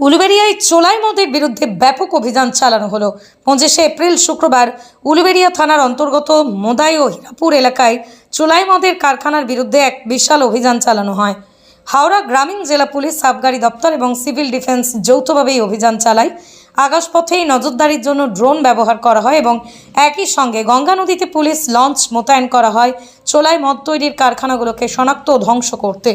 উলুবেড়িয়ায় চোলাই মদের বিরুদ্ধে ব্যাপক অভিযান চালানো হলো। পঁচিশে এপ্রিল শুক্রবার উলুবেড়িয়া থানার অন্তর্গত মোদাই ও হীরাপুর এলাকায় চোলাই মদের কারখানার বিরুদ্ধে এক বিশাল অভিযান চালানো হয়। হাওড়া গ্রামীণ জেলা পুলিশ আবগারি দপ্তর এবং সিভিল ডিফেন্স যৌথভাবে এই অভিযান চালায়। আকাশপথেই নজরদারির জন্য ড্রোন ব্যবহার করা হয় এবং একই সঙ্গে গঙ্গা নদীতে পুলিশ লঞ্চ মোতায়েন করা হয়। চোলাই মদ তৈরির কারখানাগুলোকে শনাক্ত ও ধ্বংস করতে।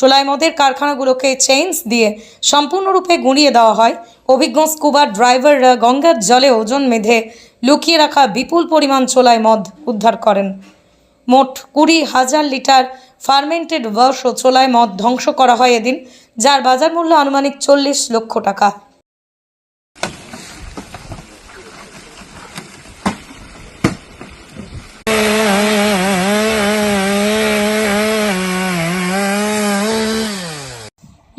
চোলাই মদের কারখানাগুলোকে চেইনস দিয়ে সম্পূর্ণরূপে গুঁড়িয়ে দেওয়া হয়। অভিজ্ঞ স্কুবার ড্রাইভাররা গঙ্গার জলে ওজন মেধে লুকিয়ে রাখা বিপুল পরিমাণ চোলাই মদ উদ্ধার করেন। মোট কুড়ি হাজার লিটার ফার্মেন্টেড ওয়াশ ও চোলাই মদ ধ্বংস করা হয় এদিন, যার বাজার মূল্য আনুমানিক চল্লিশ লক্ষ টাকা।